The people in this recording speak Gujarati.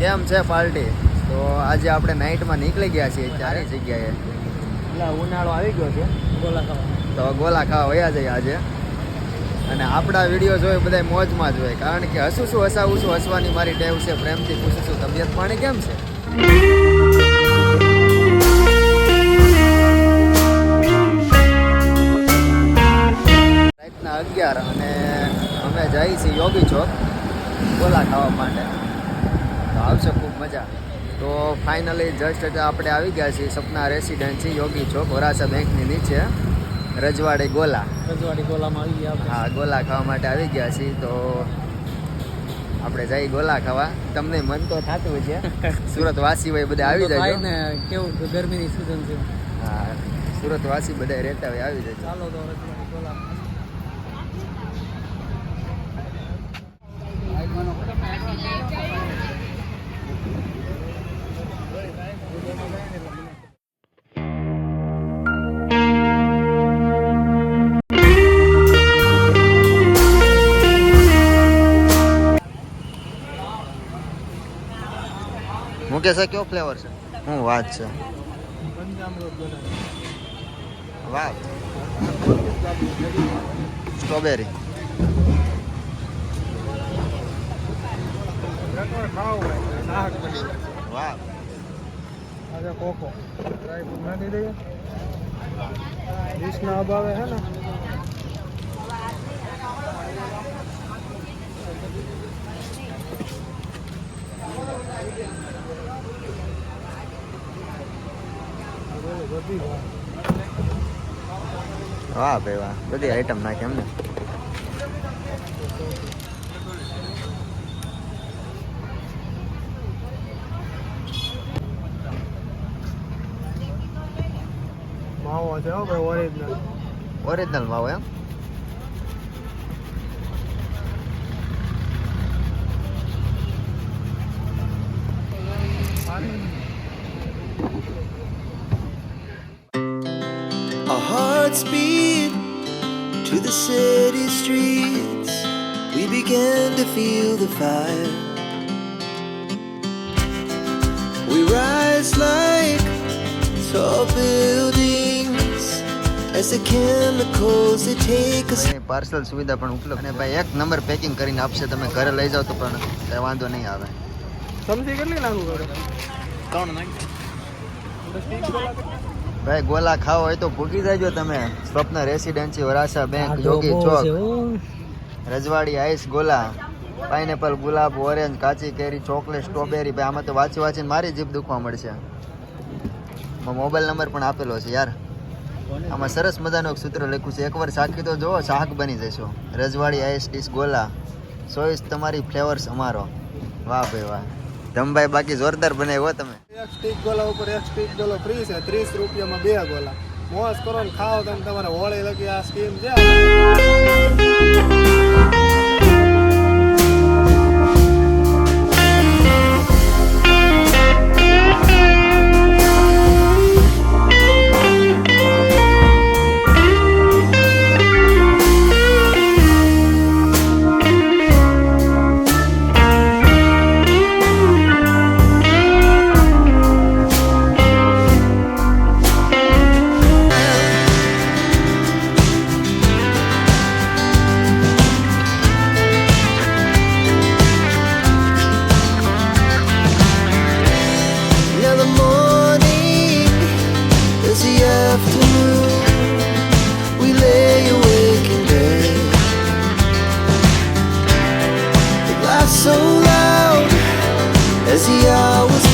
કેમ છે પાર્ટી? તો આજે આપણે નાઇટમાં નીકળી ગયા છીએ. ચારે જગ્યાએ? એટલે ઉનાળો આવી ગયો છે. ગોલા ખાવા. તો ગોલા ખાવા વયા જઈએ આજે. અને આપણા વીડિયો જોઈ બધા મોજમાં જ હોય. કારણ કે હસું શું હસાવું શું હસવાની મારી ટેવ છે પ્રેમથી પૂછું છું તબિયત પાણી કેમ છે? રાતના અગિયાર અને અમે જઈએ છીએ યોગી ચોક ગોલા ખાવા માટે. તો આવશે ખૂબ મજા. તો ફાઇનલી જસ્ટ આપણે આવી ગયા છીએ સપના રેસિડેન્સી યોગી ચોક વરાછા બેંકની નીચે રજવાડી ગોલા. રજવાડી ગોલામાં આવી ગયા હા ગોલા ખાવા માટે આવી ગયા છીએ તો આપણે જઈ ગોલા ખાવા. તમને મન તો થતું છે સુરત વાસી હોય બધા આવી જાય ને કેવું ગરમીની સિઝન છે. હા સુરત વાસી બધા રહેતા હોય આવી જાય ચાલો તો રજવાડી ગોલા મુકેશ કયો ફ્લેવર છે? હું વાત છે. વાત? સ્ટ્રોબેરી વાહ કોકો. ડ્રાય ના અભાવે હે ને? વાહ ભાઈ વાહ બધી આઈટમ નાખી એમને માવો છે હો ભાઈ ઓરિજિનલ ઓરિજિનલ માવો એમ Our speed to the city streets. We began to feel the fire. We rise like tall buildings as the chemicals they take us. Parcel સુવિધા પણ ઉપલબ્ધ અને ભાઈ એક નંબર પેકિંગ કરીને આપશે તમે ઘરે લઈ જાઓ તો પણ કઈ વાંધો નહીં આવે સમજી કેટલી લાગુ કરે ત્રણ નાખ ભાઈ ગોલા ખાવ હોય તો ભૂગી જજો તમે. સ્વપ્ન રેસિડેન્સી વરાસા બેંક યોગી ચોક. રજવાડી આઈસ ગોલા પાઇનેપલ ગુલાબ ઓરેન્જ કાચી કેરી ચોકલેટ સ્ટ્રોબેરી. ભાઈ આમાં તો વાંચી વાંચીને મારી જીભ દુખવા મળશે. મોબાઈલ નંબર પણ આપેલો છે યાર. આમાં સરસ મજાનું એક સૂત્ર લખ્યું છે. એકવાર સાખી તો જુઓ શાક બની જશો. રજવાડી આઈસ ડીશ ગોલા. ચોઈસ તમારી ફ્લેવર્સ અમારો. વાહ ભાઈ વાહ. ધમભાઈ બાકી જોરદાર બનાવ્યો તમે. એક સ્ટીક ગોલા ઉપર એક સ્ટીક ગોલો ફ્રી છે, ત્રીસ રૂપિયામાં બે ગોલા. મોસ કરો ને ખાઓ તમે, તમારે હોળી લગી આ સ્કીમ છે. so loud as he always